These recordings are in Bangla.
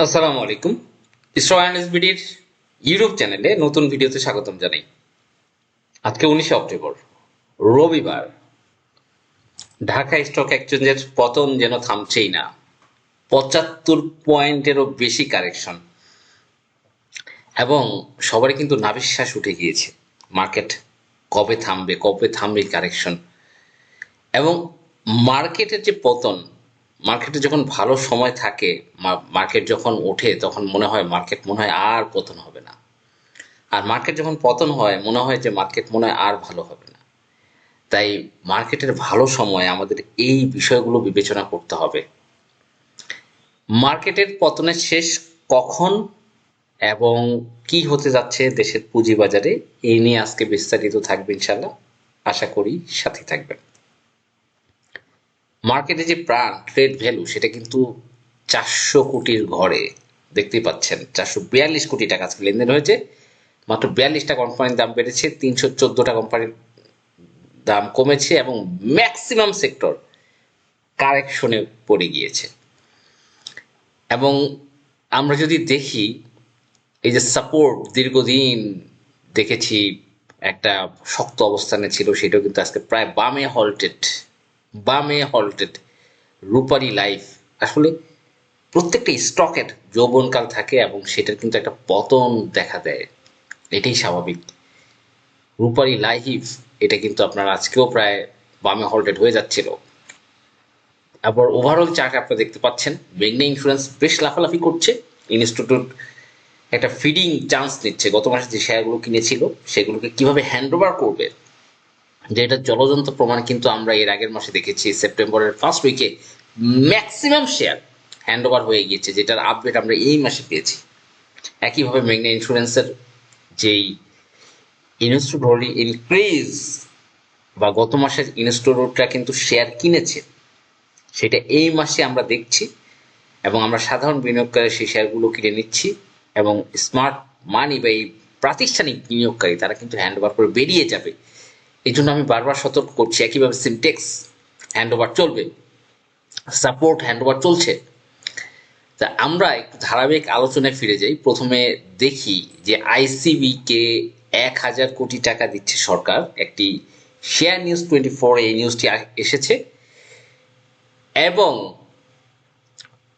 আসসালামু আলাইকুম। অ্যানালিস্ট বিডির ইউটিউব চ্যানেলে নতুন ভিডিওতে স্বাগতম জানাই। আজকে উনিশে অক্টোবর, রবিবার। ঢাকা স্টক এক্সচেঞ্জের পতন যেন থামছেই না। পঁচাত্তর পয়েন্টেরও বেশি কারেকশন। এবং সবারই কিন্তু নাবিশ্বাস উঠে গিয়েছে, মার্কেট কবে থামবে কবে থামবে কারেকশন। এবং মার্কেটের যে পতন মার্কেটে যখন ভালো সময় থাকে মার্কেট যখন ওঠে, তখন মনে হয় মার্কেট মনে হয় আর পতন হবে না। আর মার্কেট যখন পতন হয়, মনে হয় যে মার্কেট মনে হয় আর ভালো হবে না। তাই মার্কেটের ভালো সময় আমাদের এই বিষয়গুলো বিবেচনা করতে হবে। মার্কেটের পতনের শেষ কখন এবং কি হতে যাচ্ছে দেশের পুঁজিবাজারে এই নিয়ে আজকে বিস্তারিত থাকবে ইনশাল্লাহ আশা করি সাথে থাকবেন। মার্কেটে যে প্রাণ ট্রেড ভ্যালু সেটা কিন্তু চারশো কোটির ঘরে দেখতেই পাচ্ছেন। চারশো বিয়াল্লিশ কোটি টাকা আজকে লেনদেন হয়েছে। মাত্র বিয়াল্লিশটা কোম্পানির দাম বেড়েছে, তিনশো চোদ্দোটা কোম্পানির দাম কমেছে এবং ম্যাক্সিমাম সেক্টর কারেকশনে পড়ে গিয়েছে। এবং আমরা যদি দেখি, এই যে সাপোর্ট দীর্ঘদিন দেখেছি, একটা শক্ত অবস্থানে ছিল, সেটাও কিন্তু আজকে প্রায় বামে হল্টেড বামে হল্টেড রূপারি লাইফ আসলে প্রত্যেকটা স্টকের যৌবনকাল থাকে এবং সেটার কিন্তু একটা পতন দেখা দেয়। এটাই স্বাভাবিক। রূপারি লাইফ এটা কিন্তু আপনার আজকেও প্রায় বামে হল্টেড হয়ে যাচ্ছিল। আবার ওভারঅল চার্ট আপনারা দেখতে পাচ্ছেন মেঘনা ইন্স্যুরেন্স বেশ লাফালাফি করছে। ইনস্টিটিউট একটা ফিডিং চান্স নিচ্ছে। গত মাসে যে শেয়ারগুলো কিনেছিল, সেগুলোকে কীভাবে হ্যান্ড ওভার করবে যে এটা প্রমাণ কিন্তু আমরা এর আগের মাসে দেখেছি, সেপ্টেম্বরের ফার্স্ট উইকে ম্যাক্সিমাম শেয়ার হ্যান্ড ওভার হয়ে গিয়েছে, যেটার আপডেট আমরা এই মাসে পেয়েছি। একইভাবে মেঘনা ইন্স্যুরেন্সের যেই হোল্ডিং ইনক্রিজ বা গত মাসের ইনস্টিটিউটটা কিন্তু শেয়ার কিনেছে, সেটা এই মাসে আমরা দেখছি এবং আমরা সাধারণ বিনিয়োগকারী সেই শেয়ারগুলো কিনে নিচ্ছি এবং স্মার্ট মানি বা এই প্রাতিষ্ঠানিক বিনিয়োগকারী তারা কিন্তু হ্যান্ড ওভার করে বেরিয়ে যাবে। এই জন্য আমি বারবার সতর্ক করছি, একইভাবে সিমটেক্স হ্যান্ড ওভার চলবে সাপোর্ট হ্যান্ড ওভার চলছে। তা আমরা একটু ধারাবাহিক আলোচনায় ফিরে যাই। প্রথমে দেখি যে আইসিবিকে এক হাজার কোটি টাকা দিচ্ছে সরকার। একটি শেয়ার নিউজ টোয়েন্টি ফোর এই নিউজটি এসেছে। এবং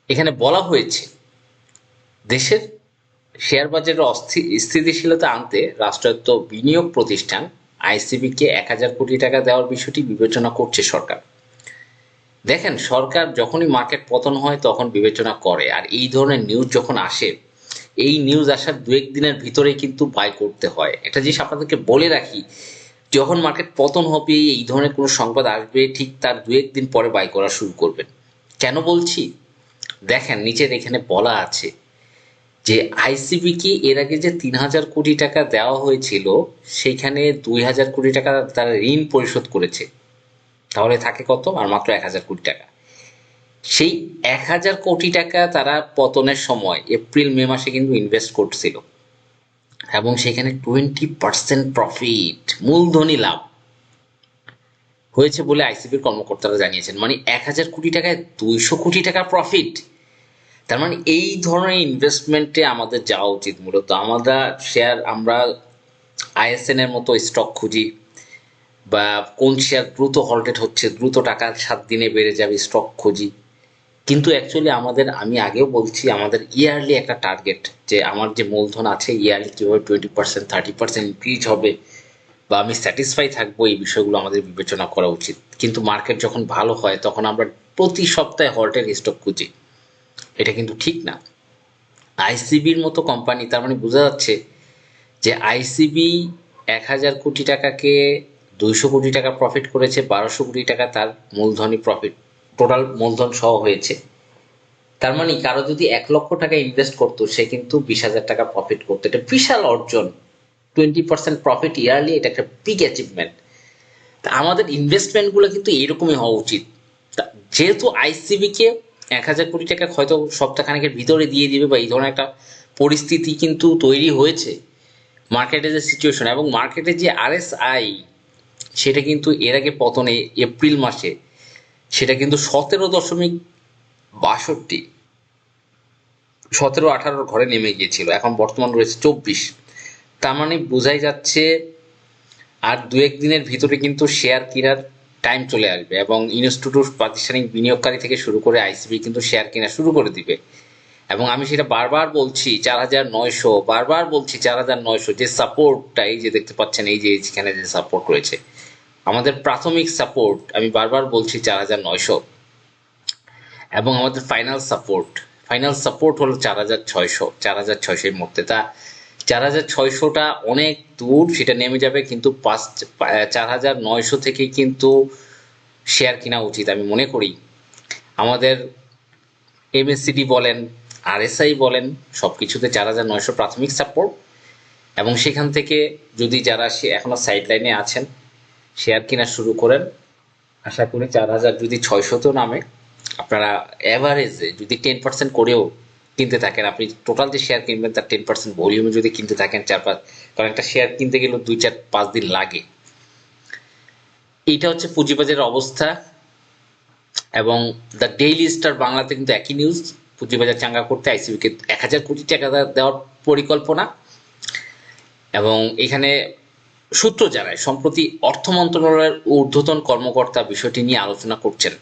এখানে বলা হয়েছে, দেশের শেয়ার বাজারের অস্থি স্থিতিশীলতা আনতে রাষ্ট্রায়ত্ত বিনিয়োগ প্রতিষ্ঠান আইসিবিকে এক হাজার কোটি টাকা দেওয়ার বিষয়টি বিবেচনা করছে সরকার। দেখেন, সরকার যখনই মার্কেট পতন হয় তখন বিবেচনা করে, আর এই ধরনের নিউজ যখন আসে, এই নিউজ আসার দু দিনের ভিতরেই কিন্তু বাই করতে হয়। একটা জিনিস আপনাদেরকে বলে রাখি, যখন মার্কেট পতন হবে, এই ধরনের কোনো সংবাদ আসবে, ঠিক তার দু দিন পরে বাই করা শুরু করবেন। কেন বলছি? দেখেন, নিচের এখানে বলা আছে যে আইসিবিকে এর আগে যে তিন হাজার কোটি টাকা দেওয়া হয়েছিল, সেইখানে দুই হাজার কোটি টাকা তারা ঋণ পরিশোধ করেছে। তাহলে থাকে কত? আর মাত্র এক হাজার কোটি টাকা। সেই এক হাজার কোটি টাকা তারা পতনের সময়, এপ্রিল, মে মাসে কিন্তু ইনভেস্ট করছিল। এবং সেখানে টোয়েন্টি পার্সেন্ট প্রফিট মূলধনী লাভ। হয়েছে বলে আইসিবির কর্মকর্তারা জানিয়েছেন। মানে এক হাজার কোটি টাকায় দুইশো কোটি টাকা প্রফিট তার মানে এই ধরনের ইনভেস্টমেন্টে আমাদের যাওয়া উচিত মূলত। আমরা শেয়ার আমরা আইএসএন এর মতো স্টক খুঁজি বা কোন শেয়ার দ্রুত হল্টেড হচ্ছে, দ্রুত টাকা সাত দিনে বেড়ে যাবে স্টক খুঁজি। কিন্তু অ্যাকচুয়ালি আমাদের, আমি আগেও বলছি, আমাদের ইয়ারলি একটা টার্গেট যে আমার যে মূলধন আছে ইয়ারলি কীভাবে twenty percent thirty percent increase হবে বা আমি স্যাটিসফাই থাকব এই বিষয়গুলো আমাদের বিবেচনা করা উচিত। কিন্তু মার্কেট যখন ভালো হয়, তখন আমরা প্রতি সপ্তাহে হল্টের স্টক খুঁজি। এটা কিন্তু ঠিক না। আইসিবির মতো কোম্পানি তার মানে বোঝা যাচ্ছে যে আইসিবি এক হাজার কোটি টাকাকে দুইশো কোটি টাকা প্রফিট করেছে, বারোশো কোটি টাকা তার মূলধনী প্রফিট টোটাল মূলধন সহ হয়েছে। তার মানে কারও যদি এক লক্ষ টাকা ইনভেস্ট করতো, সে কিন্তু বিশ হাজার টাকা প্রফিট করতো। এটা বিশাল অর্জন। টোয়েন্টি পার্সেন্ট প্রফিট ইয়ারলি এটা একটা বিগ অ্যাচিভমেন্ট তা আমাদের ইনভেস্টমেন্টগুলো কিন্তু এরকমই হওয়া উচিত। যেহেতু আইসিবিকে এক হাজার কোটি টাকা হয়তো সপ্তাহখানেকের ভিতরে দিয়ে দিবে বা এই ধরনের একটা পরিস্থিতি কিন্তু তৈরি হয়েছে মার্কেটের যে সিচুয়েশন এবং মার্কেটের যে আরএসআই সেটা কিন্তু এর আগে পতনে এপ্রিল মাসে, সেটা কিন্তু সতেরো দশমিক বাষট্টি, সতেরো আঠারোর ঘরে নেমে গিয়েছিল, এখন বর্তমান রয়েছে চব্বিশ। তার মানে বোঝাই যাচ্ছে আর দু এক দিনের ভিতরে কিন্তু শেয়ার কেনার টাইম চলে আসবে এবং ইনস্টিটিউট প্রাতিষ্ঠানিক বিনিয়োগকারী থেকে শুরু করে আইসিবি কিন্তু শেয়ার কেনা শুরু করে দিবে। এবং আমি সেটা বারবার বলছি, চার হাজার নয়শো, বারবার বলছি চার হাজার নয়শো, যে সাপোর্টটা এই যে দেখতে পাচ্ছেন, এই যে এখানে যে সাপোর্ট রয়েছে। আমাদের প্রাথমিক সাপোর্ট আমি বারবার বলছি চার হাজার নয়শো। এবং আমাদের ফাইনাল সাপোর্ট ফাইনাল সাপোর্ট হলো চার হাজার ছয়শো, চার হাজার ছয়শোর মধ্যে তা চার হাজার ছয়শোটা অনেক দূর সেটা নেমে যাবে কিন্তু পাঁচ, চার হাজার নয়শো থেকে কিন্তু শেয়ার কেনা উচিত, আমি মনে করি। আমাদের এমএসসিডি বলেন আরএসআই বলেন সব কিছুতে চার হাজার নয়শো প্রাথমিক সাপোর্ট এবং সেখান থেকে যদি যারা সে এখনও সাইড লাইনে আছেন শেয়ার কেনা শুরু করেন, আশা করি চার হাজার যদি ছয়শতেও নামে, আপনারা অ্যাভারেজে যদি টেন পার্সেন্ট করেও কিনতে থাকেন। আপনি টোটাল যে শেয়ার কিনবেন তার টেন পার্সেন্ট ভলিউমে যদি কিনতে থাকেন চার পাঁচ, কারণ একটা শেয়ার কিনতে গেলেও দুই চার পাঁচ দিন লাগে। এইটা হচ্ছে পুঁজিবাজারের অবস্থা। এবং দ্য ডেইলি স্টার বাংলাতে কিন্তু একই নিউজ পুঁজিবাজার চাঙ্গা করতে আইসিবিকে এক হাজার কোটি টাকা দেওয়ার পরিকল্পনা। এবং এখানে সূত্র জানায়, সম্প্রতি অর্থ মন্ত্রণালয়ের ঊর্ধ্বতন কর্মকর্তা বিষয়টি নিয়ে আলোচনা করছেন।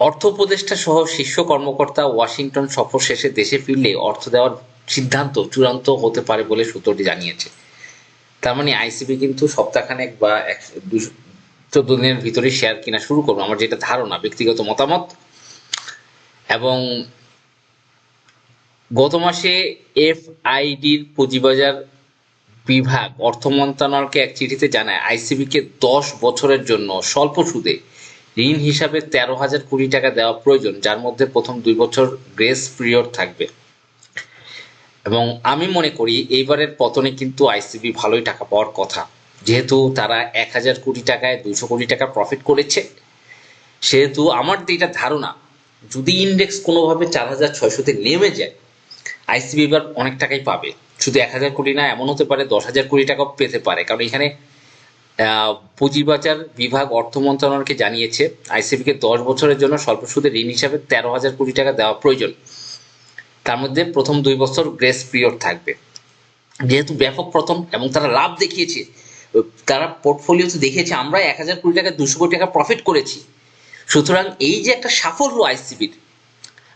অর্থ উপদেষ্টা সহ শীর্ষ কর্মকর্তা ওয়াশিংটন সফর শেষে দেশে ফিরলে অর্থ দেওয়ার সিদ্ধান্ত চূড়ান্ত হতে পারে বলে সূত্রটি জানিয়েছে। তার মানে আইসিবি কিন্তু সপ্তাহখানেক বা এক চোদ্দ দিনের ভিতরে শেয়ার কেনা শুরু করবে। আমার যেটা ধারণা, ব্যক্তিগত মতামত। এবং গত মাসে এফআইডির পুঁজিবাজার বিভাগ অর্থ মন্ত্রণালয়কে এক চিঠিতে জানায়, আইসিবিকে দশ বছরের জন্য স্বল্প সুদে ঋণ হিসাবে তেরো হাজার কোটি টাকা দেওয়া প্রয়োজন, যার মধ্যে প্রথম দুই বছর গ্রেস পিরিয়ড থাকবে। এবং আমি মনে করি এইবারের পতনে কিন্তু আইসিবি ভালোই টাকা পাওয়ার কথা। যেহেতু তারা এক হাজার কোটি টাকায় দুশো কোটি টাকা প্রফিট করেছে, সেহেতু আমার যেটা ধারণা, যদি ইন্ডেক্স কোনোভাবে চার হাজার ছয়শোতে নেমে যায় আইসিবি এবার অনেক টাকাই পাবে। শুধু এক হাজার কোটি না, এমন হতে পারে দশ হাজার কোটি টাকাও পেতে পারে। কারণ এখানে পুঁজিবাজার বিভাগ অর্থ মন্ত্রণালয়কে জানিয়েছে আইসিবিকে দশ বছরের জন্য স্বল্প সুদের ঋণ হিসাবে তেরো হাজার কোটি টাকা দেওয়া প্রয়োজন। তার মধ্যে প্রথম দুই বছর গ্রেস পিরিয়ড থাকবে। যেহেতু ব্যাপক প্রথম এবং তারা লাভ দেখিয়েছে, তারা পোর্টফোলিওতে দেখিয়েছে, আমরা এক হাজার কোটি টাকা, দুশো কোটি টাকা প্রফিট করেছি। সুতরাং এই যে একটা সাফল্য আইসিবির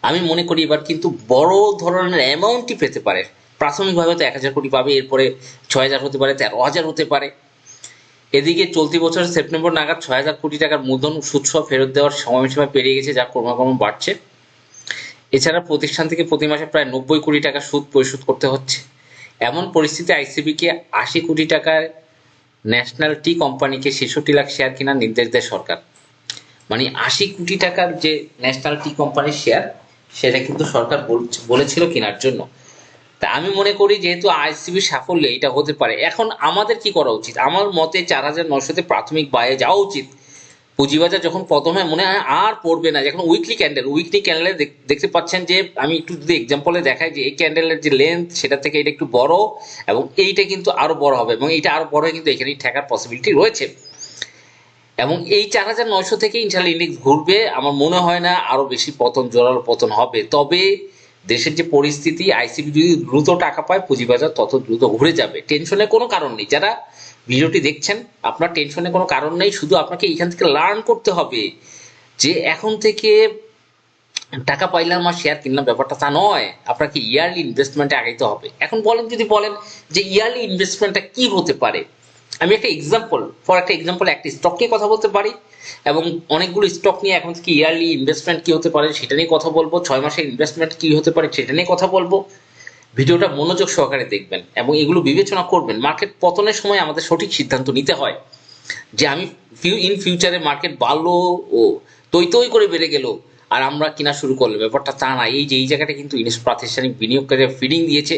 আমি মনে করি এবার কিন্তু বড় ধরনের অ্যামাউন্টই পেতে পারে। প্রাথমিকভাবে তো এক হাজার কোটি পাবে, এরপরে ছয় হাজার হতে পারে, তেরো হাজার হতে পারে। এদিকে চলতি বছরের সেপ্টেম্বর নাগাদ ছয় হাজার কোটি টাকার মূলধন সুৎসহ ফেরত দেওয়ার সময়সীমা পেরিয়ে গেছে, যা ক্রমাক্রম বাড়ছে। এছাড়া প্রতিষ্ঠান থেকে প্রতি মাসে প্রায় নব্বই কোটি টাকা সুদ পরিশোধ করতে হচ্ছে। এমন পরিস্থিতি আইসিবিকে আশি কোটি টাকায় ন্যাশনাল টি কোম্পানিকে ছেষট্টি লাখ শেয়ার কেনার নির্দেশ দেয় সরকার। মানে আশি কোটি টাকার যে ন্যাশনাল টি কোম্পানির শেয়ার, সেটা কিন্তু সরকার বলেছিল কেনার জন্য। তা আমি মনে করি যেহেতু আইসিবি সাফল্য এটা হতে পারে। এখন আমাদের কি করা উচিত? আমার মতে চার হাজার নশোতে প্রাথমিক বায়ে যাওয়া উচিত। পুঁজিবাজার যখন প্রথম হয়, মনে হয় আর পড়বে না। যখন উইকলি ক্যান্ডেল উইকলি ক্যান্ডেলে দেখতে পাচ্ছেন যে আমি একটু যদি এক্সাম্পলে দেখাই যে এই ক্যান্ডেলের যে লেন্থ সেটা থেকে এটা একটু বড় এবং এইটা কিন্তু আরও বড় হবে এবং এইটা আরও বড় হয়ে কিন্তু এখানেই ঠেকার পসিবিলিটি রয়েছে। এবং এই চার হাজার নয়শো থেকে ইনশাল্লাহ ইন্ডেক্স ঘুরবে। আমার মনে হয় না আরও বেশি পতন, জোরালো পতন হবে। তবে দেশের যে পরিস্থিতি আইসিবি যদি দ্রুত টাকা পায়, পুঁজিবাজার তত দ্রুত ঘুরে যাবে। টেনশনের কোনো কারণ নেই। যারা ভিডিওটি দেখছেন, আপনার টেনশনের কোনো কারণ নেই। শুধু আপনাকে এখান থেকে লার্ন করতে হবে যে এখন থেকে টাকা পাইলাম আর শেয়ার কিনলাম, ব্যাপারটা তা নয়। আপনাকে ইয়ারলি ইনভেস্টমেন্টে আগাইতে হবে। এখন বলেন, যদি বলেন যে ইয়ারলি ইনভেস্টমেন্টটা কি হতে পারে? আমি একটা এক্সাম্পল ফর একটা এক্সাম্পল একটা স্টক নিয়ে কথা বলতে পারি, এবং অনেকগুলো স্টক নিয়ে এখন কি ইয়ারলি ইনভেস্টমেন্ট কি হতে পারে সেটা নিয়ে কথা বলব, ছয় মাসের ইনভেস্টমেন্ট কি হতে পারে সেটা নিয়ে কথা বলব। ভিডিওটা মনোযোগ সহকারে দেখবেন, এবং এগুলো বিবেচনা করবেন। মার্কেট পতনের সময় আমাদের সঠিক সিদ্ধান্ত নিতে হয়, যে আমি ফিউ ইন ফিউচারে মার্কেট বাড়লো, ও তৈ তৈ করে বেড়ে গেল, আর আমরা কিনা শুরু করল। ব্যাপারটা তা না, এই যে, এই জায়গাটা কিন্তু প্রাতিষ্ঠানিক বিনিয়োগকারীরা ফিডিং দিয়েছে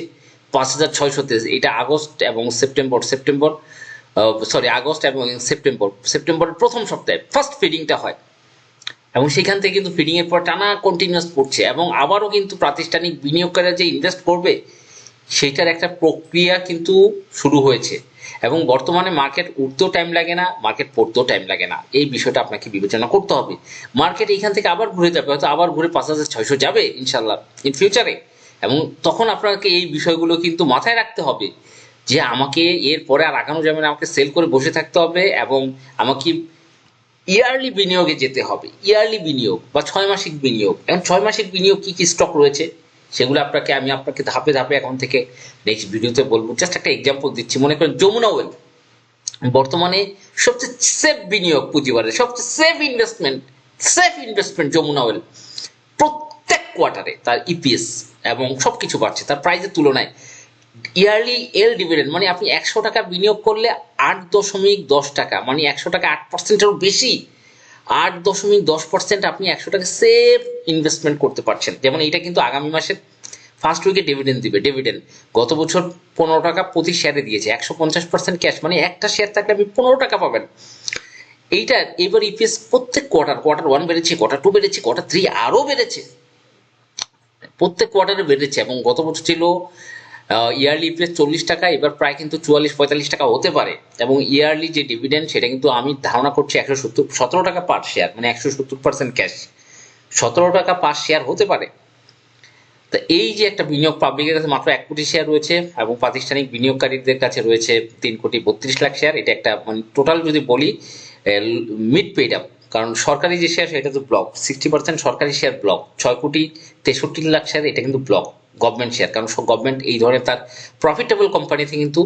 পাঁচ হাজার ছয়শোতে এটা আগস্ট এবং সেপ্টেম্বর সেপ্টেম্বর সরি আগস্ট এবং সেপ্টেম্বর। সেপ্টেম্বরের প্রথম সপ্তাহে ফার্স্ট ফিডিংটা হয়। এবং সেখান থেকে কিন্তু ফিডিং এর পর টানা কন্টিনিউয়াস পড়ছে এবং আবারও কিন্তু প্রাতিষ্ঠানিক বিনিয়োগকারীরা যে ইনভেস্ট করবে, সেইটার একটা প্রক্রিয়া কিন্তু শুরু হয়েছে। এবং বর্তমানে মার্কেট উঠতেও টাইম লাগে না মার্কেট পড়তেও টাইম লাগে না। এই বিষয়টা আপনাকে বিবেচনা করতে হবে। মার্কেট এইখান থেকে আবার ঘুরে যাবে, হয়তো আবার ঘুরে পাঁচ হাজার ছয়শো যাবে ইনশাল্লাহ ইন ফিউচারে এবং তখন আপনাকে এই বিষয়গুলো কিন্তু মাথায় রাখতে হবে যে আমাকে এর পরে আর আগানো যাবে না, আমাকে সেল করে বসে থাকতে হবে এবং আমাকে ইয়ারলি বিনিয়োগে যেতে হবে। ইয়ারলি বিনিয়োগ বা ছয় মাসিক বিনিয়োগ। এখন ছয় মাসিক বিনিয়োগ কি কি স্টক রয়েছে, সেগুলো আপনাকে, আমি আপনাকে ধাপে ধাপে এখন থেকে নেক্সট ভিডিওতে বলব। জাস্ট একটা এক্সাম্পল দিচ্ছি। মনে করেন যমুনা ওয়েল বর্তমানে সবচেয়ে সেফ বিনিয়োগ পুঁজিবাজারে, সবচেয়ে safe investment safe investment Jamuna oil প্রত্যেক কোয়ার্টারে তার ইপিএস এবং সব কিছু বাড়ছে। তার প্রাইজের তুলনায় ইয়ারলি এল ডিভিডেন্ড মানে আপনি একশো টাকা বিনিয়োগ করলে আট দশমিক দশ টাকা মানে একশো টাকা আট পার্সেন্টেরও বেশি, আট দশমিক দশ পার্সেন্ট আপনি একশো টাকা সেফ ইনভেস্টমেন্ট করতে পারছেন। যেমন এটা কিন্তু আগামী মাসের ফার্স্ট উইকে ডিভিডেন্ড দিবে, ডিভিডেন্ড। গত বছর পনেরো টাকা প্রতি শেয়ারে দিয়েছে, একশো পঞ্চাশ পার্সেন্ট ক্যাশ মানে একটা শেয়ার থাকলে আপনি পনেরো টাকা পাবেন। এইটার এবার ইপিএস প্রত্যেক কোয়ার্টার কোয়ার্টার ওয়ান বেড়েছে কোয়ার্টার টু বেড়েছে কোয়ার্টার থ্রি আরও বেড়েছে। প্রত্যেক কোয়ার্টারে বেড়েছে এবং গত বছর ছিল ইয়ারলি ইপিএস চল্লিশ টাকা, এবার প্রায় কিন্তু চুয়াল্লিশ, পঁয়তাল্লিশ টাকা হতে পারে। এবং ইয়ারলি যে ডিভিডেন্ড সেটা কিন্তু আমি ধারণা করছি একশো সত্তর, সতেরো টাকা পার শেয়ার মানে একশো সত্তর পার্সেন্ট ক্যাশ সতেরো টাকা পার শেয়ার হতে পারে। তো এই যে একটা বিনিয়োগ পাবলিকের কাছে মাত্র এক কোটি শেয়ার রয়েছে, এবং প্রাতিষ্ঠানিক বিনিয়োগকারীদের কাছে রয়েছে তিন কোটি বত্রিশ লাখ শেয়ার এটা একটা মানে টোটাল যদি বলি মিড পেড আপ কারণ সরকারি যে শেয়ার সেটা তো ব্লক সিক্সটি পার্সেন্ট সরকারি শেয়ার ব্লক ছয় কোটি তেষট্টি লাখ শেয়ার এটা কিন্তু ব্লক গভর্নমেন্ট শেয়ার কারণ গভর্নমেন্ট এই ধরনের তার প্রফিটেবল কোম্পানিতে কিন্তু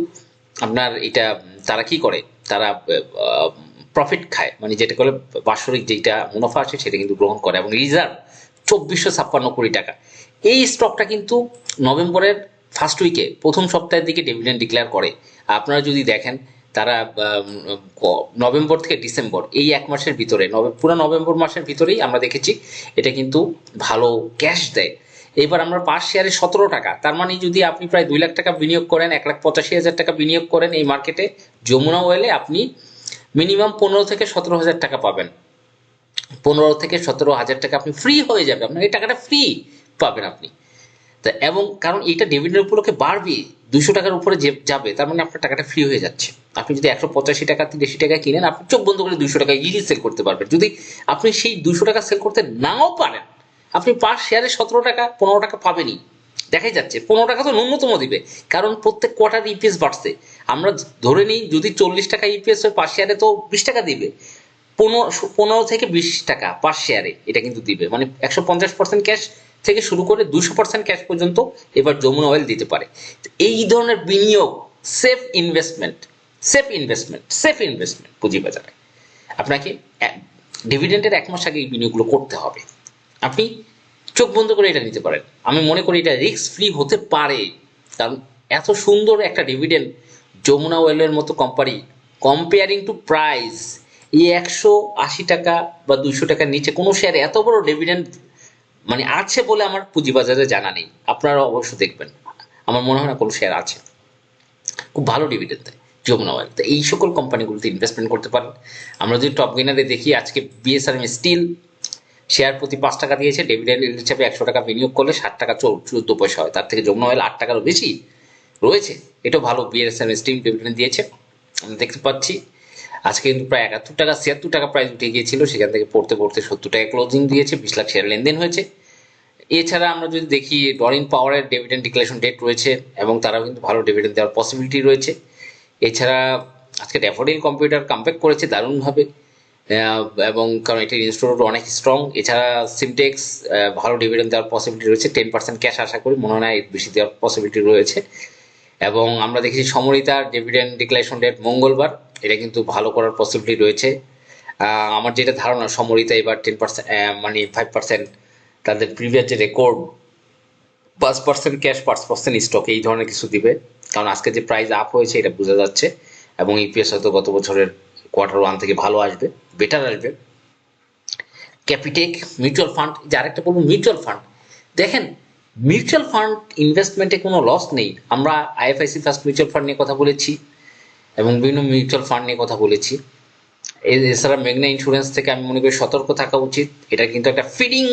আপনার এটা, তারা কি করে? তারা প্রফিট খায়। মানে যেটা করে বাৎসরিক যেটা মুনাফা আসে সেটা কিন্তু গ্রহণ করে এবং রিজার্ভ চব্বিশশো ছাপ্পান্ন কোটি টাকা। এই স্টকটা কিন্তু নভেম্বরের ফার্স্ট উইকে প্রথম সপ্তাহের দিকে ডিভিডেন্ড ডিক্লেয়ার করে। আপনারা যদি দেখেন, তারা নভেম্বর থেকে ডিসেম্বর, এই এক মাসের ভিতরে পুরো নভেম্বর মাসের ভিতরেই আমরা দেখেছি, এটা কিন্তু ভালো ক্যাশ দেয়। এবার আমরা পাঁচ শেয়ারে সতেরো টাকা। তার মানে যদি আপনি প্রায় দুই লাখ টাকা বিনিয়োগ করেন, এক লাখ পঁচাশি হাজার টাকা বিনিয়োগ করেন এই মার্কেটে যমুনা ওয়েলে আপনি মিনিমাম পনেরো থেকে সতেরো হাজার টাকা পাবেন। পনেরো থেকে সতেরো হাজার টাকা আপনি ফ্রি হয়ে যাবে। আপনার এই টাকাটা ফ্রি পাবেন আপনি। তা এবং কারণ এটা ডিভিডেন্ড উপলক্ষে বাড়বে দুশো টাকার উপরে যে যাবে, তার মানে আপনার টাকাটা ফ্রি হয়ে যাচ্ছে। আপনি যদি একশো পঁচাশি টাকা, তিরাশি টাকা কিনেন, আপনি চোখ বন্ধ করে দুশো টাকা ইজি সেল করতে পারবেন। যদি আপনি সেই দুশো টাকা সেল করতে নাও পারেন আপনি পার শেয়ারে সতেরো টাকা, পনেরো টাকা পাবেনই। দেখাই যাচ্ছে, পনেরো টাকা তো ন্যূনতম দিবে, কারণ প্রত্যেক কোয়ার্টার ইপিএস বাড়ছে। আমরা ধরে নিই, যদি চল্লিশ টাকা ইপিএস হয় পার শেয়ারে তো বিশ টাকা দিবে। পনেরো পনেরো থেকে বিশ টাকা পার শেয়ারে এটা কিন্তু দিবে। মানে একশো পঞ্চাশ পার্সেন্ট ক্যাশ থেকে শুরু করে দুশো পার্সেন্ট ক্যাশ পর্যন্ত এবার যমুনা অয়েল দিতে পারে। এই ধরনের বিনিয়োগ safe investment safe investment safe investment পুঁজিবাজারে। আপনাকে ডিভিডেন্ডের এক মাস আগে এই বিনিয়োগগুলো করতে হবে। আপনি চোখ বন্ধ করে এটা নিতে পারেন। আমি মনে করি এটা রিস্ক ফ্রি হতে পারে। কারণ এত সুন্দর একটা ডিভিডেন্ড যমুনা ওয়েলের মতো কোম্পানি কম্পেয়ারিং টু প্রাইস এই একশো আশি টাকা বা দুশো টাকার নিচে কোনো শেয়ারে এত বড় ডিভিডেন্ড মানে আছে বলে আমার পুঁজিবাজারে জানা নেই। আপনারা অবশ্য দেখবেন। আমার মনে হয় না কোনো শেয়ার আছে। খুব ভালো ডিভিডেন্ড দেয় যমুনা অয়েল তো এই সকল কোম্পানিগুলোতে ইনভেস্টমেন্ট করতে পারেন। আমরা যদি টপ গেনারে দেখি, আজকে বিএসআরএম স্টিল শেয়ার প্রতি পাঁচ টাকা দিয়েছে ডিভিডেন্ড হিসাবে একশো টাকা বিনিয়োগ করলে ষাট টাকা চোদ্দ পয়সা হয়। তার থেকে যমুনা অয়েল আট টাকারও বেশি রয়েছে। এটাও ভালো বিএসআরএম স্টিল ডিভিডেন্ড দিয়েছে। আমরা দেখতে পাচ্ছি, আজকে কিন্তু প্রায় একাত্তর টাকা, ছিয়াত্তর টাকা প্রাইস উঠে গিয়েছিল। সেখান থেকে পড়তে পড়তে সত্তর টাকা ক্লোজিং দিয়েছে, বিশ লাখ শেয়ার লেনদেন হয়েছে। এছাড়া আমরা যদি দেখি ডরিন পাওয়ারের ডিভিডেন্ড ডিক্লারেশন ডেট রয়েছে এবং তারাও কিন্তু ভালো ডিভিডেন্ড দেওয়ার পসিবিলিটি রয়েছে। এছাড়া আজকে ড্যাফোডিল কম্পিউটার কামব্যাক করেছে দারুণভাবে। এবং কারণ এটির ইনস্ট্রুমেন্ট অনেক স্ট্রং এছাড়া সিমটেক্স ভালো ডিভিডেন্ড দেওয়ার পসিবিলিটি রয়েছে। টেন পার্সেন্ট ক্যাশ আশা করি, মনে হয় বেশি দেওয়ার পসিবিলিটি রয়েছে। এবং আমরা দেখেছি সমরিতার ডিভিডেন্ড ডিক্লারেশন ডেট মঙ্গলবার, এটা কিন্তু ভালো করার পসিবিলিটি রয়েছে। আমার যেটা ধারণা, সমরিতা এবার টেন পার্সেন্ট মানে ফাইভ পার্সেন্ট তাদের প্রিভিয়াস যে রেকর্ড পাঁচ পার্সেন্ট ক্যাশ পাঁচ পার্সেন্ট স্টক এই ধরনের কিছু দিবে। কারণ আজকে যে প্রাইস আপ হয়েছে, এটা বোঝা যাচ্ছে। এবং ইপিএস হয়তো গত বছরের কোয়ার্টার ওয়ান থেকে ভালো আসবে বেটার আসবে। ক্যাপিটেক মিউচুয়াল ফান্ড যে আরেকটা বলব মিউচুয়াল ফান্ড দেখেন মিউচুয়াল ফান্ড ইনভেস্টমেন্টে কোনো লস নেই। আমরা আইএফআইসি ফার্স্ট মিউচুয়াল ফান্ড নিয়ে কথা বলেছি এবং বিভিন্ন মিউচুয়াল ফান্ড নিয়ে কথা বলেছি। এছাড়া মেঘনা ইন্স্যুরেন্স থেকে আমি মনে করি সতর্ক থাকা উচিত। এটা কিন্তু একটা ফিডিং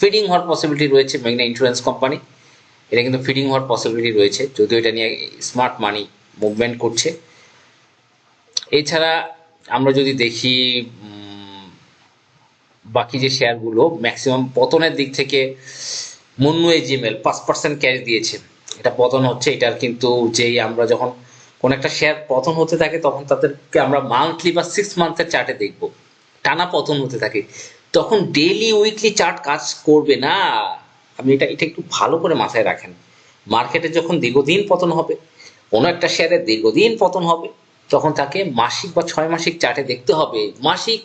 ফিডিং হওয়ার পসিবিলিটি রয়েছে মেঘনা ইন্স্যুরেন্স কোম্পানি এটা কিন্তু ফিডিং হওয়ার পসিবিলিটি রয়েছে। যদিও এটা নিয়ে স্মার্ট মানি মুভমেন্ট করছে। এছাড়া আমরা যদি দেখি বাকি যে শেয়ারগুলো ম্যাক্সিমাম পতনের দিক থেকে মুন্নু জিমেল পাঁচ পার্সেন্ট ক্যারি দিয়েছে। এটা পতন হচ্ছে, এটার কিন্তু যেই আমরা যখন কোন একটা শেয়ার পতন হতে থাকে, তখন তাদেরকে আমরা মান্থলি বা সিক্স মান্থের চার্টে দেখব। টানা পতন হতে থাকে। তখন ডেইলি উইকলি চার্ট কাজ করবে না। আপনি এটা এটা একটু ভালো করে মাথায় রাখেন। মার্কেটে যখন দীর্ঘদিন পতন হবে, কোনো একটা শেয়ারের দীর্ঘদিন পতন হবে। তখন তাকে মাসিক বা ছয় মাসিক চার্টে দেখতে হবে। মাসিক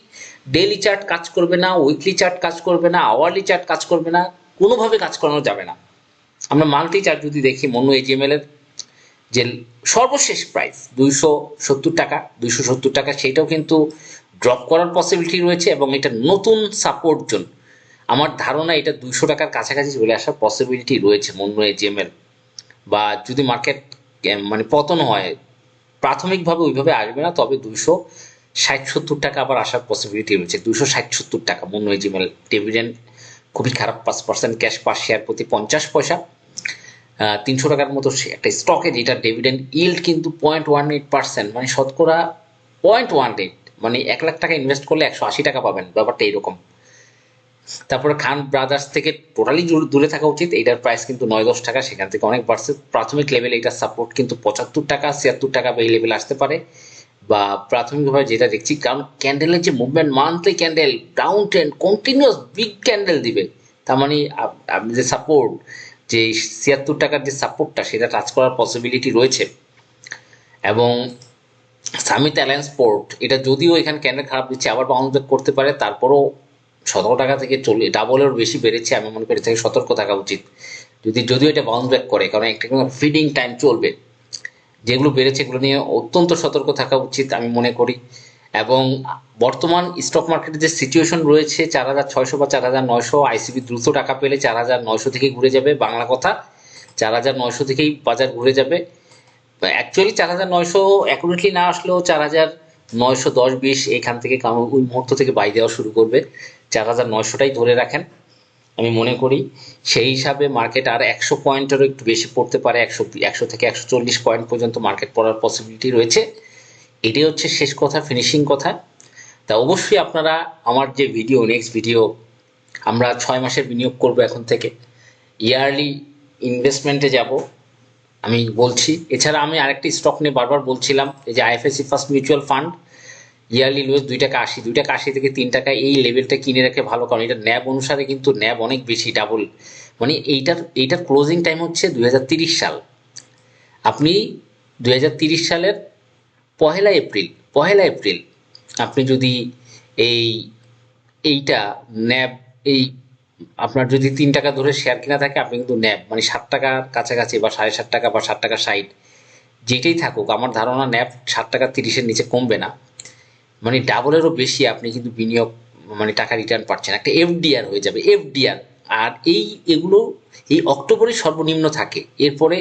ডেইলি চার্ট কাজ করবে না উইকলি চার্ট কাজ করবে না আওয়ারলি চার্ট কাজ করবে না, কোনোভাবে কাজ করানো যাবে না। আমরা মাল্টি চার্ট যদি দেখি, মনো এজিএমএল এর যে সর্বশেষ প্রাইস দুইশো সত্তর টাকা, দুইশো সত্তর টাকা সেটাও কিন্তু ড্রপ করার পসিবিলিটি রয়েছে এবং এটা নতুন সাপোর্ট জোন আমার ধারণা এটা দুইশো টাকার কাছাকাছি চলে আসার পসিবিলিটি রয়েছে মনো এজিএমএল বা যদি মার্কেট মানে পতন হয় প্রাথমিকভাবে ওইভাবে আসবে না, তবে দুইশো ষাট সত্তর টাকা আবার আসার পসিবিলিটি রয়েছে। দুশো ষাট সত্তর টাকা। মনো এজিএমএল ডিভিডেন্ড খুবই খারাপ পাঁচ পার্সেন্ট ক্যাশ পার শেয়ার প্রতি পঞ্চাশ পয়সা। তিনশো টাকার মতো একটা স্টকে যেটা ডিভিডেন্ড ইল্ড কিন্তু পয়েন্ট ওয়ান এইট পার্সেন্ট মানে শতকরা পয়েন্ট ওয়ান এইট মানে এক লাখ টাকা ইনভেস্ট করলে একশো আশি টাকা পাবেন। ব্যাপারটা এইরকম তারপরে খান ব্রাদার্স থেকে টোটালি দূরে থাকা উচিত। এটার প্রাইস কিন্তু নয় দশ টাকা, সেখান থেকে অনেক বাড়ছে। প্রাথমিক লেভেলে এটার সাপোর্ট কিন্তু পঁচাত্তর টাকা, ছিয়াত্তর টাকা বা এই লেভেলে আসতে পারে। বা প্রাথমিকভাবে যেটা দেখছি, কারণ ক্যান্ডেলের যে movement monthly candle down trend continuous big candle দিবে। তার মানে আপনি যে সাপোর্ট যে ছিয়াত্তর টাকার যে সাপোর্টটা সেটা টাচ করার পসিবিলিটি রয়েছে। এবং সামিট অ্যালায়েন্স পোর্ট এটা যদিও এখানে ক্যান্ডেল খারাপ দিচ্ছে, আবার বাউন্স করতে পারে, তারপরও সতেরো টাকা থেকে চলে ডাবলের বেশি বেড়েছে, আমি মনে করি থেকে সতর্ক থাকা উচিত। যদি, যদিও এটা বাউন্স ব্যাক করে, কারণ একটা কোনো ফিডিং টাইম চলবে। যেগুলো বেড়েছে, এগুলো নিয়ে অত্যন্ত সতর্ক থাকা উচিত, আমি মনে করি। এবং বর্তমান স্টক মার্কেটের যে সিচুয়েশন রয়েছে, চার হাজার ছয়শো বা চার হাজার নয়শো আইসিবি দ্রুত টাকা পেলে চার হাজার নয়শো থেকে ঘুরে যাবে, বাংলা কথা। চার হাজার নয়শো থেকেই বাজার ঘুরে যাবে। অ্যাকচুয়ালি চার হাজার নয়শো অ্যাকুরেটলি না আসলেও চার হাজার নয়শো দশ বিশ এখান থেকে কাম- ওই মুহূর্ত থেকে বাই দেওয়া শুরু করবে। চার হাজার নয়শোটাই ধরে রাখেন। আমি মনে করি সেই হিসাবে মার্কেট আর একশো পয়েন্টেরও একটু বেশি পড়তে পারে, একশো একশো থেকে একশো চল্লিশ পয়েন্ট পর্যন্ত মার্কেট পড়ার পসিবিলিটি রয়েছে। এটাই হচ্ছে শেষ কথা ফিনিশিং কথা। তা অবশ্যই আপনারা আমার যে ভিডিও নেক্সট ভিডিও আমরা ছয় মাসের বিনিয়োগ করব এখন থেকে। ইয়ারলি ইনভেস্টমেন্টে যাব, আমি বলছি। এছাড়া আমি আরেকটি স্টক নিয়ে বারবার বলছিলাম, এই যে IFAC first mutual fund yearly lows দুই টাকা আশি, দুই টাকা আশি থেকে তিন টাকা এই লেভেলটা কিনে রাখে ভালো কারণ এটা ন্যাব অনুসারে কিন্তু ন্যাব অনেক বেশি ডাবল মানে এইটার এইটার ক্লোজিং টাইম হচ্ছে দুই সাল। আপনি দুই সালের পহেলা এপ্রিল পহেলা এপ্রিল, আপনি যদি এই, এইটা ন্যাব, এই আপনার যদি তিন টাকা ধরে শেয়ার কিনা থাকে, আপনি কিন্তু ন্যাব মানে সাত টাকার কাছাকাছি বা সাড়ে সাত টাকা বা সাত টাকা ষাট যেটাই থাকুক, আমার ধারণা ন্যাব সাত টাকা তিরিশের নিচে কমবে না। মানে ডাবলেরও বেশি আপনি কিন্তু বিনিয়োগ মানে টাকা রিটার্ন পাচ্ছেন। একটা এফডিআর হয়ে যাবে এফডিআর আর এই, এগুলো, এই অক্টোবরে সর্বনিম্ন থাকে। এরপরে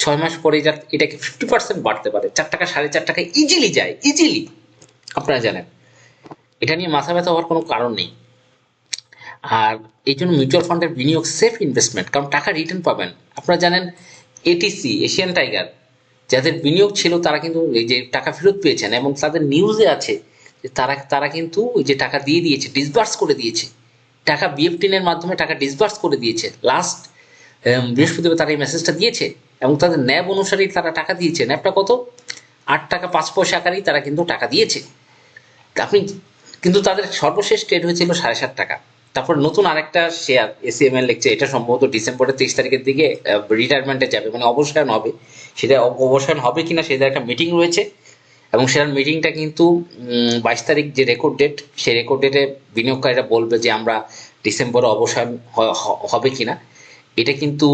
ছয় মাস পরে যা এটাকে ফিফটি পার্সেন্ট বাড়তে পারে। চার টাকা, সাড়ে চার টাকা ইজিলি যায় ইজিলি আপনারা জানেন। এটা নিয়ে মাথা ব্যথা হওয়ার কোনো কারণ নেই। আর এই জন্য মিউচুয়াল ফান্ডের বিনিয়োগ সেফ ইনভেস্টমেন্ট কারণ টাকা রিটার্ন পাবেন। আপনারা জানেন এটিসি এশিয়ান টাইগার যাদের বিনিয়োগ ছিল, তারা কিন্তু এই যে টাকা ফেরত পেয়েছেন, এবং তাদের নিউজে আছে তারা তারা কিন্তু যে টাকা দিয়ে দিয়েছে ডিসবার্স করে দিয়েছে। টাকা বিএফটিনের মাধ্যমে টাকা ডিসবার্স করে দিয়েছে। লাস্ট বৃহস্পতিবার তারা এই মেসেজটা দিয়েছে এবং তাদের ন্যাব অনুসারেই তারা টাকা দিয়েছে। ন্যাবটা কত? আট টাকা পাঁচ পয়সা আকারেই তারা কিন্তু টাকা দিয়েছে। আপনি, কিন্তু তাদের সর্বশেষ ট্রেড হয়েছিল সাড়ে সাত টাকা। তারপর নতুন আরেকটা শেয়ার এসিএমএল লিখছে, এটা সম্ভবত ডিসেম্বরের তেইশ তারিখের দিকে রিটায়ারমেন্টে যাবে মানে অবসায়ন হবে। সেটা অব- অবসায়ন হবে কিনা, সেটা একটা মিটিং রয়েছে। এবং সেটার মিটিংটা কিন্তু বাইশ তারিখ যে রেকর্ড ডেট সেই রেকর্ড ডেটে বিনিয়োগকারীরা বলবে যে আমরা ডিসেম্বরে অবসান হবে কিনা। এটা কিন্তু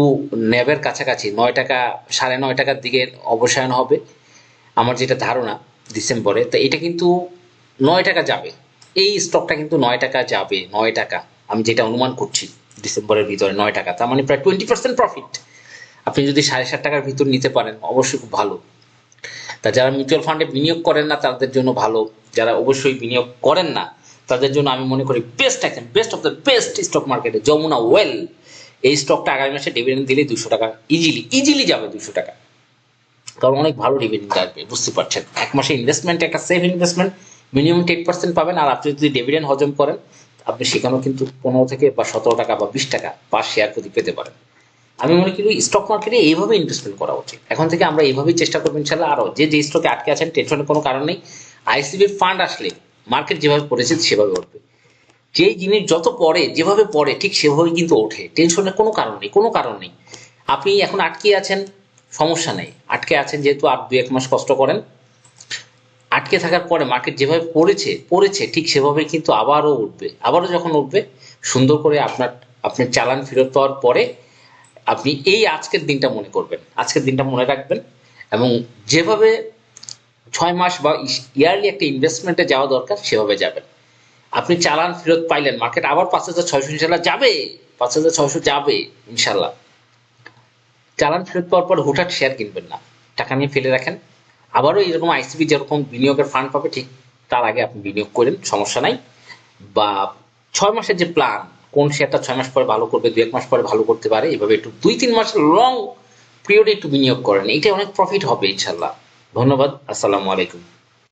ন্যাবের কাছাকাছি, নয় টাকা, সাড়ে নয় টাকার দিকে অবসায়ন হবে। আমার যেটা ধারণা, ডিসেম্বরে। তো এটা কিন্তু নয় টাকা যাবে। এই স্টকটা কিন্তু নয় টাকা যাবে, নয় টাকা। আমি যেটা অনুমান করছি, ডিসেম্বরের ভিতরে নয় টাকা। তার মানে প্রায় টোয়েন্টি পার্সেন্ট প্রফিট আপনি যদি সাড়ে সাত টাকার ভিতর নিতে পারেন, অবশ্যই খুব ভালো। তা যারা মিউচুয়াল ফান্ডে বিনিয়োগ করেন না, তাদের জন্য ভালো। যারা অবশ্যই বিনিয়োগ করেন না, তাদের জন্য আমি মনে করি বেস্ট একজন best of the best stock মার্কেটে যমুনা ওয়েল এই স্টকটা আগামী মাসে ডিভিডেন্ড দিলে দুশো টাকা ইজিলি ইজিলি যাবে দুশো টাকা। কারণ অনেক ভালো ডিভিডেন্ড আসবে, বুঝতে পারছেন? এক মাসে ইনভেস্টমেন্ট একটা safe investment minimum ten percent পাবেন। আর আপনি যদি ডিভিডেন্ড হজম করেন, আপনি সেখানেও কিন্তু পনেরো থেকে বা সতেরো টাকা বা বিশ টাকা পার শেয়ার প্রতি পেতে পারেন। আমি মনে করি স্টক মার্কেটে এইভাবে ইনভেস্টমেন্ট করা উচিত। এখন থেকে আমরা এইভাবেই চেষ্টা করব ইনশাল্লাহ আরও। যে যে স্টকে আটকে আছেন টেনশনের কোনো কারণ নেই। আইসিবির ফান্ড আসলে মার্কেট যেভাবে পড়েছে, সেভাবে উঠবে। যেই জিনিস যত পড়ে, যেভাবে পড়ে, ঠিক সেভাবেই কিন্তু ওঠে। টেনশনের কোনো কারণ নেই, কোনো কারণ নেই। আপনি এখন আটকে আছেন, সমস্যা নেই। আটকে আছেন যেহেতু আর দু এক মাস কষ্ট করেন। আটকে থাকার পরে মার্কেট যেভাবে পড়েছে পড়েছে, ঠিক সেভাবেই কিন্তু আবারও উঠবে। আবারও যখন উঠবে, সুন্দর করে আপনার আপনি চালান ফেরত পাওয়ার পরে আপনি এই আজকের দিনটা মনে করবেন। আজকের দিনটা মনে রাখবেন এবং যেভাবে ছয় মাস বা ইয়ারলি একটা ইনভেস্টমেন্টে যাওয়া দরকার, সেভাবে যাবেন। আপনি চালান, ফেরত পাইলেন মার্কেট আবার পাঁচ হাজার ছয়শো ইনশাল্লাহ যাবে। পাঁচ হাজার ছয়শো যাবে, ইনশাল্লাহ। চালান, ফেরত পাওয়ার পর হুটহাট শেয়ার কিনবেন না। টাকা নিয়ে ফেলে রাখেন। আবারও এরকম আইসিবি যেরকম বিনিয়োগের ফান্ড পাবে, ঠিক তার আগে আপনি বিনিয়োগ করেন, সমস্যা নাই। বা ছয় মাসের যে প্ল্যান কোন শেয়ারটা ছয় মাস পরে ভালো করবে, দু এক মাস পরে ভালো করতে পারে, এভাবে একটু দুই, তিন মাস লং পিরিয়ডে একটু বিনিয়োগ করেন এটা অনেক প্রফিট হবে ইনশাল্লাহ ধন্যবাদ, আসসালামু আলাইকুম।